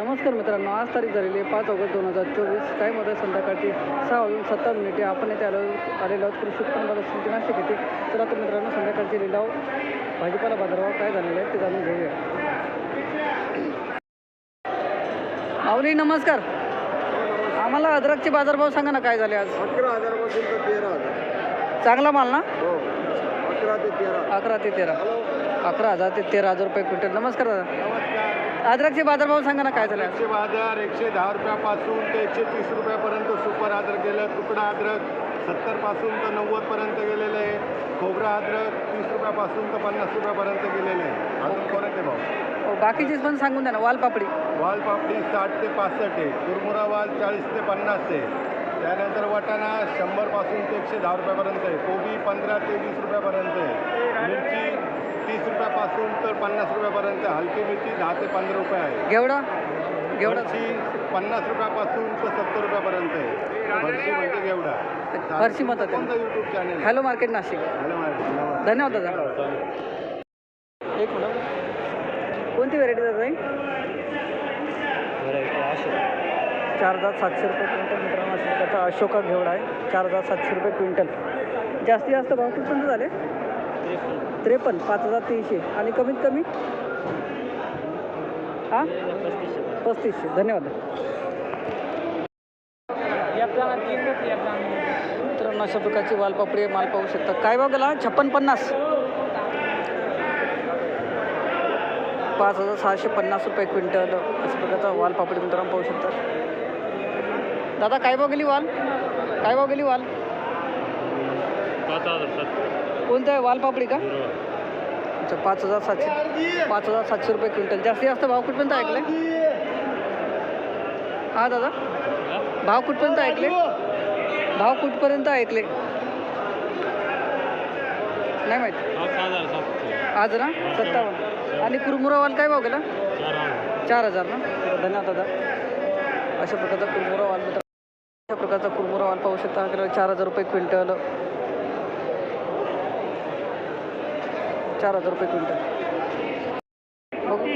नमस्कार मित्रांनो आज तारीख झालेली आहे पाच ऑगस्ट दोन हजार चोवीस. टाईम होता संध्याकाळची सहा वाजून सत्तर मिनिटे आपण येथे आलो आलेलो आहोत. कृषी उत्पन्न बाजार समिती नाशिक येथे. तर आता मित्रांनो संध्याकाळचे लिलाव भाजीपाला बाजारभाव काय झालेले आहेत ते जाणून घेऊया. माऊली नमस्कार. आम्हाला अद्रकचे बाजारभाव सांगा ना काय झाले आज? अकरा हजारापासून तर तेरा हजार. चांगला माल ना? हो अकरा ते तेरा. अकरा ते तेरा. अकरा हजार ते तेरा हजार रुपये क्विंटल. नमस्कार दादा. अद्रकचे बाजारभाव सांगा ना काय झाले? एकशे बाजार एकशे दहा रुपयापासून ते एकशे तीस रुपयापर्यंत सुपर अद्रक गेलं तुकडा अद्रक सत्तरपासून तर नव्वदपर्यंत गेलेलं आहे. खोबरा अद्रक तीस रुपयापासून तर पन्नास रुपयापर्यंत गेलेलं आहे. अजून परत आहे भाऊ हो, बाकीचे पण सांगून द्या ना वालपापडी वाल पापडी. साठ ते पासष्ट आहे. कुरमुरा वाल चाळीस ते पन्नास आहे. त्यानंतर वाटाणा शंभरपासून ते एकशे दहा रुपयापर्यंत आहे. कोबी पंधरा ते वीस रुपयापर्यंत आहे. मिरची रुपयापासून तर पन्नास रुपयापर्यंत. हलकी मिरची दहा ते पंधरा रुपये आहे. घेवडा घेवडा फरशी पन्नास रुपयापासून तर सत्तर रुपयापर्यंत आहे. फरशी म्हणजे घेवडा फरशी म्हणतात त्याला. कोणता YouTube channel hello market Nashik. Hello madam नमस्कार. धन्यवाद दादा. एक मिनिट. कोणती व्हेरायटी दादा चार हजार सातशे रुपये क्विंटल मित्रांनो अशा प्रकारचा अशोका घेवडा आहे. चार हजार सातशे रुपये क्विंटल. जास्तीत जास्त भाव कितपर्यंत झाले? त्रेपन्न. पाच हजार तीनशे. आणि कमीत कमी? हां? पस्तीसशे. धन्यवाद. मित्रांनो अशा प्रकारची वालपापडी माल पाहू शकता. काय भाव गेला? छप्पन पन्नास. पाच हजार सहाशे पन्नास रुपये क्विंटल. अशा प्रकारचा वालपापडी मित्रांनो पाहू शकता. दादा काय भाव गेली वाल? काय भाव गेली वाल? पाच हजार कोणतं आहे? वालपापडी का? अच्छा पाच हजार सातशे. पाच हजार सातशे रुपये क्विंटल. जास्तीत जास्त भाव कुठपर्यंत ऐकले? हा दादा. भाव कुठपर्यंत ऐकले? भाव कुठपर्यंत ऐकले? नाही माहीत. आज ना? सत्तावन्न. आणि कुरमुरावाल काय भाव गेला? चार हजार. ना? धन्यवाद दादा. अशा प्रकारचा कुरमुरा वाल मित्र अशा प्रकारचा कुरमुरा वाल पाहू शकता. चार हजार रुपये क्विंटल चार हजार रुपये क्विंटल. बघू.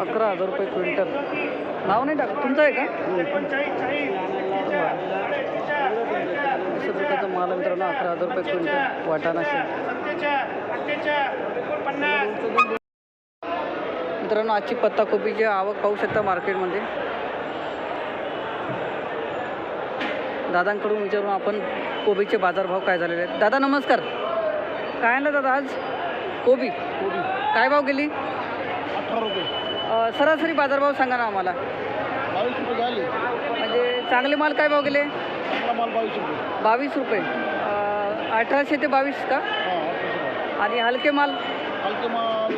अकरा हजार रुपये क्विंटल. नाव नाही टाक तुमचं आहे का? अशा प्रकारचा माल मित्रांनो. अकरा हजार रुपये क्विंटल. वाटाणा शेत मित्रांनो आजची पत्ताकोबीची आवक पाहू शकता मार्केटमध्ये. दादांकडून विचारून आपण कोबीचे बाजारभाव काय झालेले आहेत. दादा नमस्कार. काय आणलं दादा आज? कोबी. कोबी. काय भाव गेली? अठरा रुपये. अ, सरासरी बाजारभाव सांगा ना आम्हाला. बावीस रुपये झाले. म्हणजे चांगले माल काय भाव गेले? चांगला माल बावीस रुपये. बावीस रुपये. अ, अठराशे ते बावीस का? हां अठराशे आणि हलके माल? हलके माल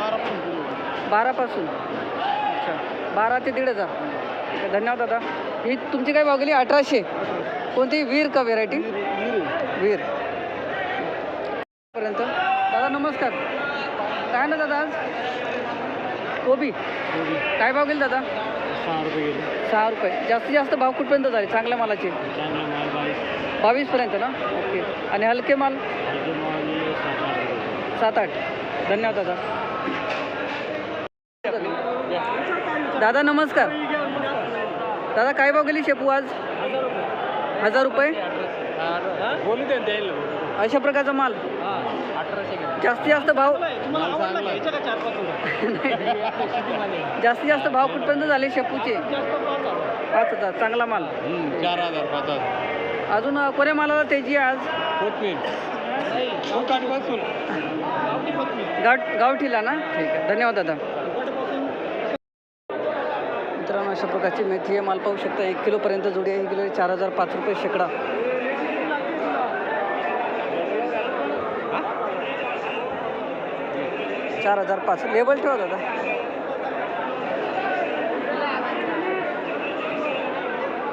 बारा पण किलो बारापासून. अच्छा. बारा ते दीड हजार. ठीक आहे, धन्यवाद दादा. ही तुमची काय भाव गेली? अठराशे. कोणती? वीर का व्हेरायटी वीर. पर्यंत दादा नमस्कार. काय ना दादा आज? कोबी. काय भाव गेले दादा? सहा रुपये गेले. सहा रुपये. जास्तीत जास्त भाव कुठपर्यंत झाले? चांगल्या मालाचे? चांगला माल बावीस. बावीसपर्यंत ना? ओके. आणि हलके माल? सात आठ धन्यवाद दादा. दादा नमस्कार. दादा काय भाव गेली शेपू आज? हजार रुपये. बोलू दे द्यायला अशा प्रकारचा माल. जास्तीत जास्त भाव जास्तीत जास्त भाव कुठपर्यंत झाले? शेपूचे. पाच हजार. चांगला माल. चार हजार पाच हजार. अजून कोण्या मालाला तेजी आहे आज? गाव गावठीला ना? ठीक आहे. धन्यवाद दादा. मित्रांनो अशा प्रकारची मेथी माल पाहू शकता एक किलोपर्यंत जोडी आहे. ही किलो चार हजार पाच रुपये शेकडा. चार हजार पाच. लेबल ठेवा दादा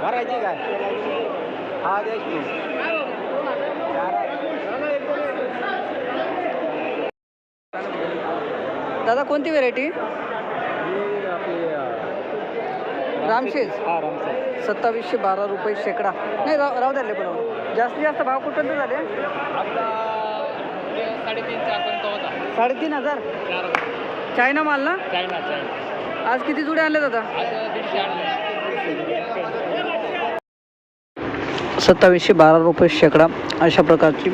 भरायची काय? हा दादा कोणती व्हेरायटी आपली रामशेज. हा रामसर सत्तावीसशे बारा रुपये शेकडा. नाही राव राहू द्या लेबल जास्तीत जास्त भाव कुठपर्यंत झाले? आपला साडेतीन चारपर्यंत साडेतीन हजार? चार चायना माल ना? China China. आज किती जुडे आणले. दादा सत्तावीसशे बारा रुपये शेकडा. अशा प्रकारची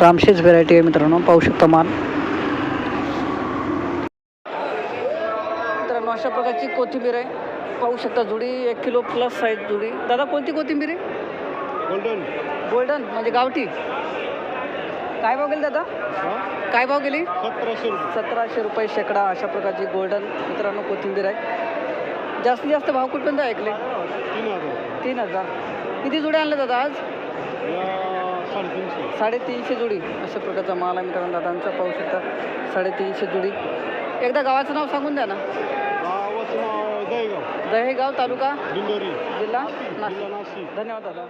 रामशेज व्हेरायटी आहे मित्रांनो. पाहू शकता माल. मित्रांनो अशा प्रकारची कोथिंबीर आहे. पाहू शकता जुडी एक किलो प्लस साईज जुडी. दादा कोणती कोथिंबीर आहे? गोल्डन. गोल्डन म्हणजे गावठी. काय भाव गेली दादा? काय भाव गेली? सतराशे सतराशे रुपये शेकडा अशा प्रकारची गोल्डन मित्रांनो कोथिंबीर आहे. जास्तीत जास्त भाव कुठपर्यंत ऐकले? तीन हजार. तीन हजार किती जुडे आणले दादा आज? साडेतीनशे साडेतीनशे जुडी. अशा प्रकारचा माल आहे मित्रांनो दादांचा. पाहू शकता साडेतीनशे जुडी. एकदा गावाचं नाव सांगून द्या ना. दहेगाव दहेगाव तालुका? जिल्हा नाशिक. धन्यवाद दादा.